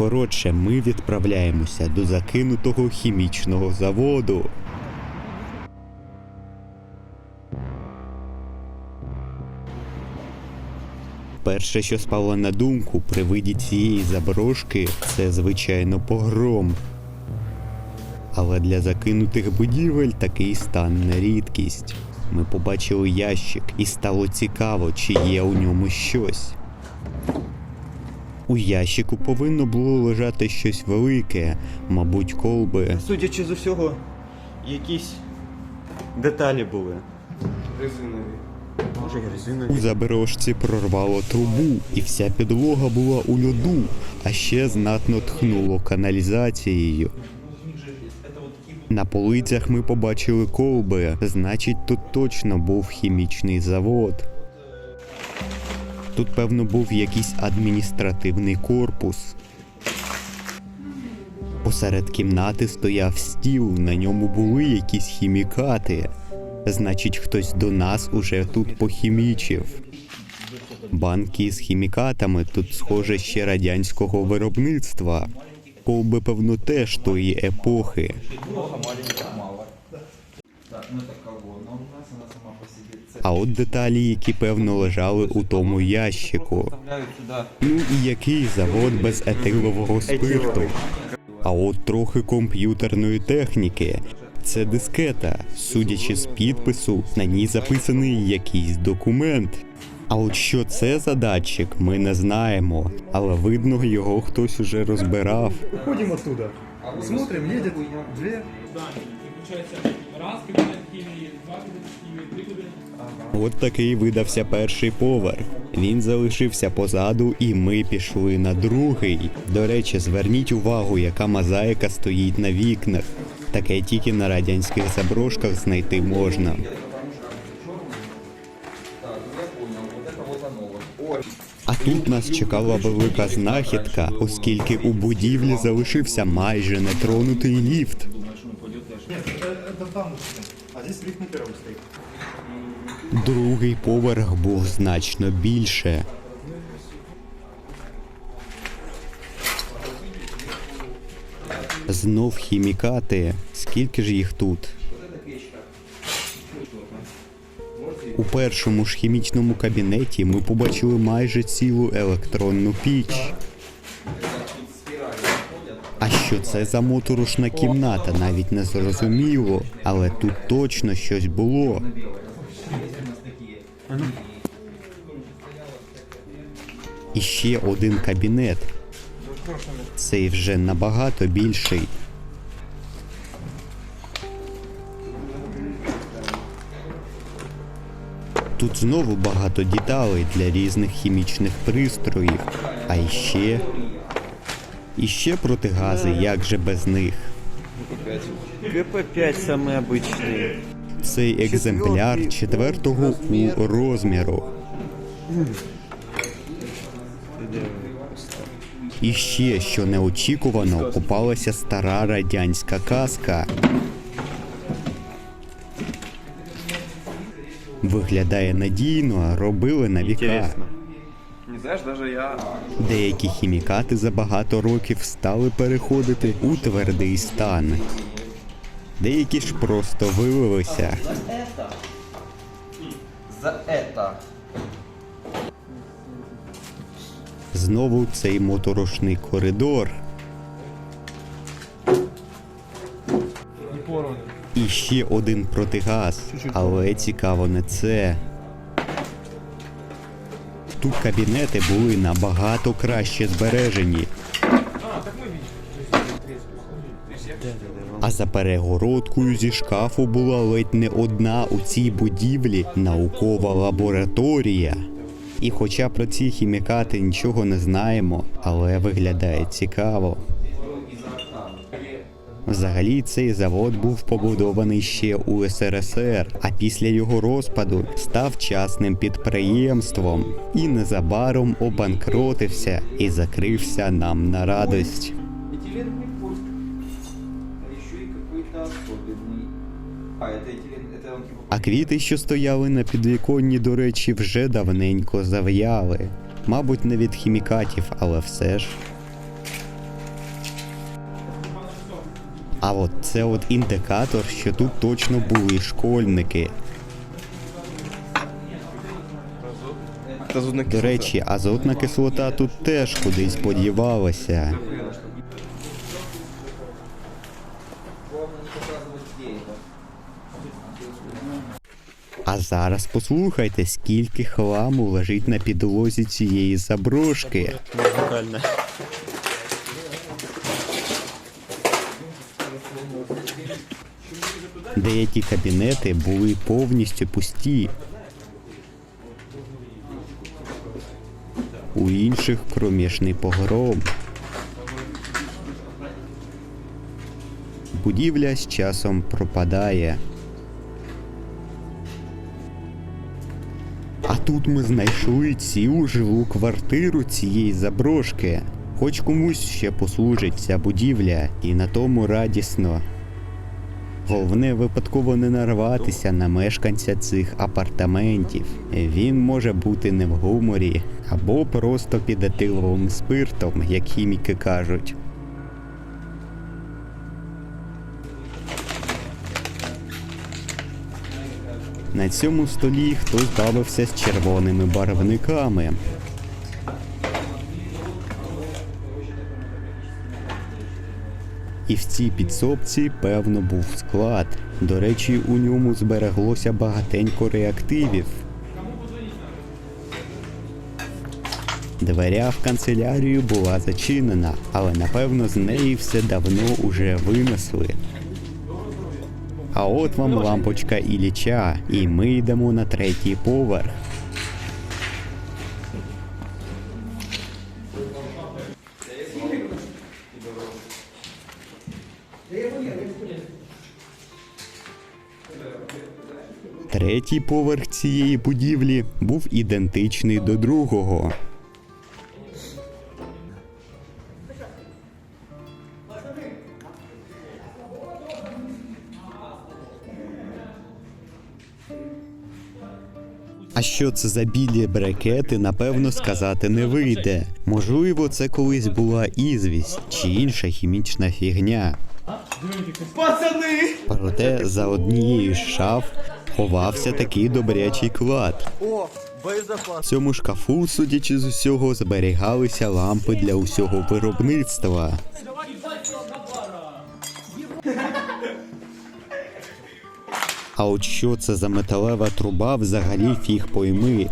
Коротше, ми відправляємося до закинутого хімічного заводу. Перше, що спало на думку при виді цієї заброшки, це звичайно погром. Але для закинутих будівель такий стан не рідкість. Ми побачили ящик, і стало цікаво, чи є у ньому щось. У ящику повинно було лежати щось велике, мабуть, колби. Судячи з усього, якісь деталі були. Резинові. Може, і резинові. У заброшці прорвало трубу, і вся підлога була у льоду, а ще знатно тхнуло каналізацією. На полицях ми побачили колби, значить, тут точно був хімічний завод. Тут, певно, був якийсь адміністративний корпус. Посеред кімнати стояв стіл, на ньому були якісь хімікати. Значить, хтось до нас уже тут похімічив. Банки з хімікатами тут, схоже, ще радянського виробництва. Колби, певно, теж тої епохи. А от деталі, які певно лежали у тому ящику. Ну і який завод без етилового спирту? А от трохи комп'ютерної техніки. Це дискета. Судячи з підпису, на ній записаний якийсь документ. А от що це за датчик, ми не знаємо, але видно, його хтось уже розбирав. Уходим оттуда. Смотрим, едет две. От такий видався перший поверх. Він залишився позаду, і ми пішли на другий. До речі, зверніть увагу, яка мозаїка стоїть на вікнах. Таке тільки на радянських заброшках знайти можна. А тут нас чекала велика знахідка, оскільки у будівлі залишився майже нетронутий ліфт. Нет, это, это там, а здесь лифт на первом стоит. Другий поверх був значно більше. Знов хімікати. Скільки ж їх тут? У першому ж хімічному кабінеті ми побачили майже цілу електронну піч. А що це за моторошна кімната, навіть не зрозуміло, але тут точно щось було. І ще один кабінет. Цей вже набагато більший. Тут знову багато деталей для різних хімічних пристроїв. А іще. Іще протигази, як же без них. ГП-5 саме обичний. Цей екземпляр четвертого у розміру. І ще, що неочікувано, попалася стара радянська казка. Виглядає надійно, робили на віка. Знаешь, даже я... Деякі хімікати за багато років стали переходити у твердий стан. Деякі ж просто вилилися. За это. Знову цей моторошний коридор. І ще один протигаз, але цікаво не це. Тут кабінети були набагато краще збережені. А за перегородкою зі шкафу була ледь не одна у цій будівлі наукова лабораторія. І хоча про ці хімікати нічого не знаємо, але виглядає цікаво. Взагалі цей завод був побудований ще у СРСР, а після його розпаду став частним підприємством і незабаром обанкротився і закрився нам на радость. Этиленовый пульт. А еще и какой-то особенный. А, это этилен... Это он типа... А квіти, що стояли на підвіконні, до речі, вже давненько зав'яли. Мабуть, не від хімікатів, але все ж. А от це от індикатор, що тут точно були школьники. До речі, азотна кислота тут теж кудись подівалася. А зараз послухайте, скільки хламу лежить на підлозі цієї заброшки. Деякі кабінети були повністю пусті. У інших кромішний погром. Будівля з часом пропадає. А тут ми знайшли цілу жилу квартиру цієї заброшки. Хоч комусь ще послужить ця будівля, і на тому радісно. Головне випадково не нарватися на мешканця цих апартаментів. Він може бути не в гуморі або просто під етиловим спиртом, як хіміки кажуть. На цьому столі хтось бавився з червоними барвниками. І в цій підсобці, певно, був склад. До речі, у ньому збереглося багатенько реактивів. Дверя в канцелярію була зачинена, але напевно з неї все давно уже винесли. А от вам лампочка Ілліча, і ми йдемо на третій поверх. Третій поверх цієї будівлі був ідентичний до другого. А що це за білі брекети, напевно, сказати не вийде. Можливо, це колись була ізвість чи інша хімічна фігня. Проте за однією з шаф ховався такий добрячий клад. О. В цьому шкафу, судячи з усього, зберігалися лампи для усього виробництва. А от що це за металева труба взагалі фіг пойми.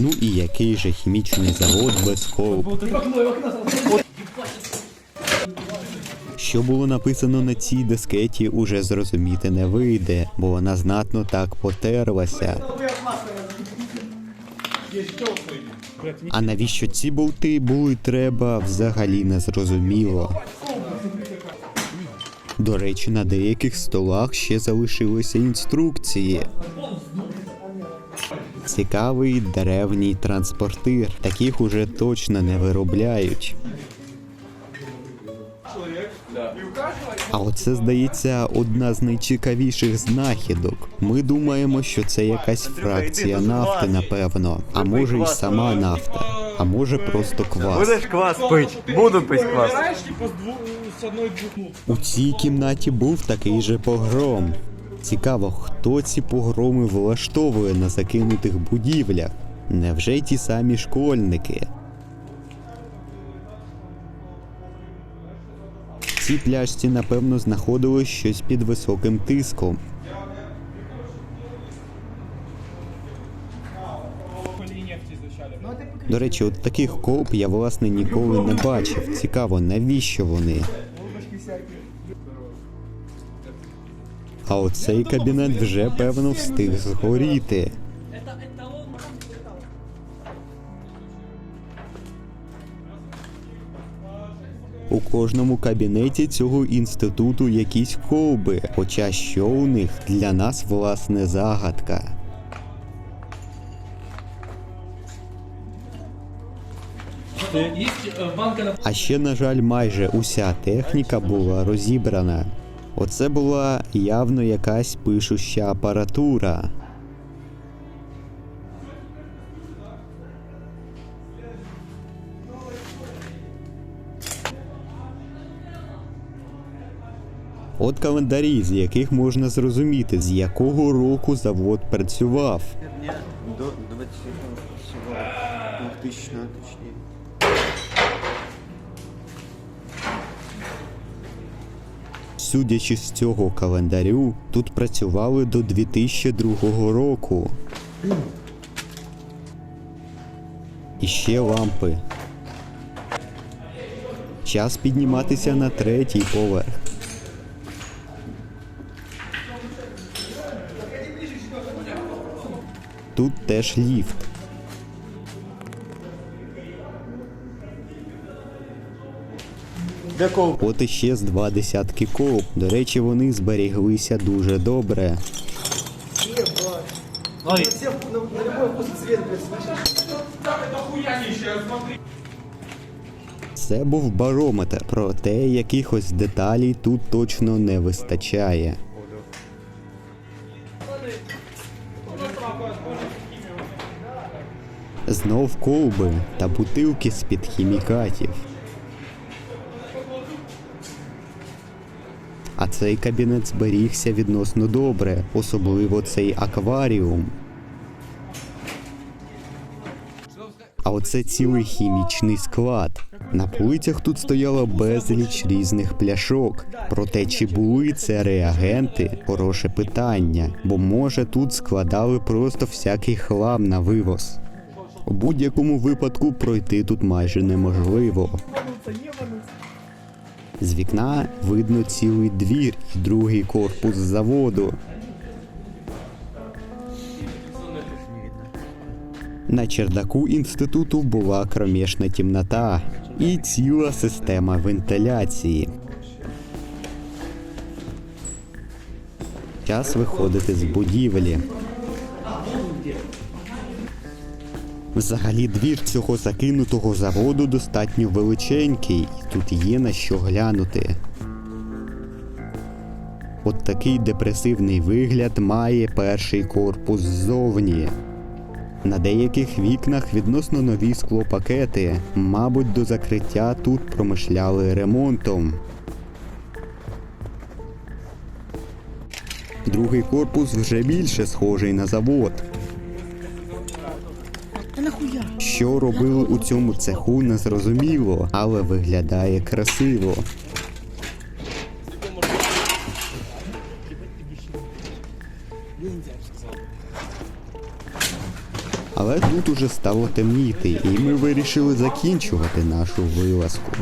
Ну і який же хімічний завод без холб. Що було написано на цій дискеті, уже зрозуміти не вийде, бо вона знатно так потерлася. А навіщо ці болти були треба, взагалі не зрозуміло. До речі, на деяких столах ще залишилися інструкції. Цікавий древній транспортир. Таких уже точно не виробляють. А оце здається одна з найцікавіших знахідок. Ми думаємо, що це якась фракція нафти, напевно. А може й сама нафта, а може просто квас. Будеш квас пить. Буду пить квас. У цій кімнаті був такий же погром. Цікаво, хто ці погроми влаштовує на закинутих будівлях? Невже й ті самі школьники? В цій пляшці, напевно, знаходилось щось під високим тиском. До речі, от таких коп я власне ніколи не бачив. Цікаво, навіщо вони? А оцей кабінет вже певно встиг згоріти. У кожному кабінеті цього інституту якісь колби, хоча що у них для нас власне загадка. На А ще, на жаль, майже уся техніка була розібрана. Оце була явно якась пишуща апаратура. От календарі, з яких можна зрозуміти, з якого року завод працював. До 20 2000 точніше. Судячи з цього календарю, тут працювали до 2002 року. І ще лампи. Час підніматися на третій поверх. Тут теж ліфт. От іще з два десятки коп. До речі, вони зберіглися дуже добре. Це був барометр, проте якихось деталей тут точно не вистачає. Знов колби та бутилки з-під хімікатів. Цей кабінет зберігся відносно добре, особливо цей акваріум. А оце цілий хімічний склад. На полицях тут стояло безліч різних пляшок. Проте чи були це реагенти? Хороше питання, бо може тут складали просто всякий хлам на вивоз. У будь-якому випадку пройти тут майже неможливо. З вікна видно цілий двір і другий корпус заводу. На чердаку інституту була кромішна тімнота і ціла система вентиляції. Час виходити з будівлі. Взагалі двір цього закинутого заводу достатньо величенький, і тут є на що глянути. От такий депресивний вигляд має перший корпус ззовні. На деяких вікнах відносно нові склопакети. Мабуть, до закриття тут промишляли ремонтом. Другий корпус вже більше схожий на завод. Що робили у цьому цеху, незрозуміло, але виглядає красиво. Але тут уже стало темніти, і ми вирішили закінчувати нашу вилазку.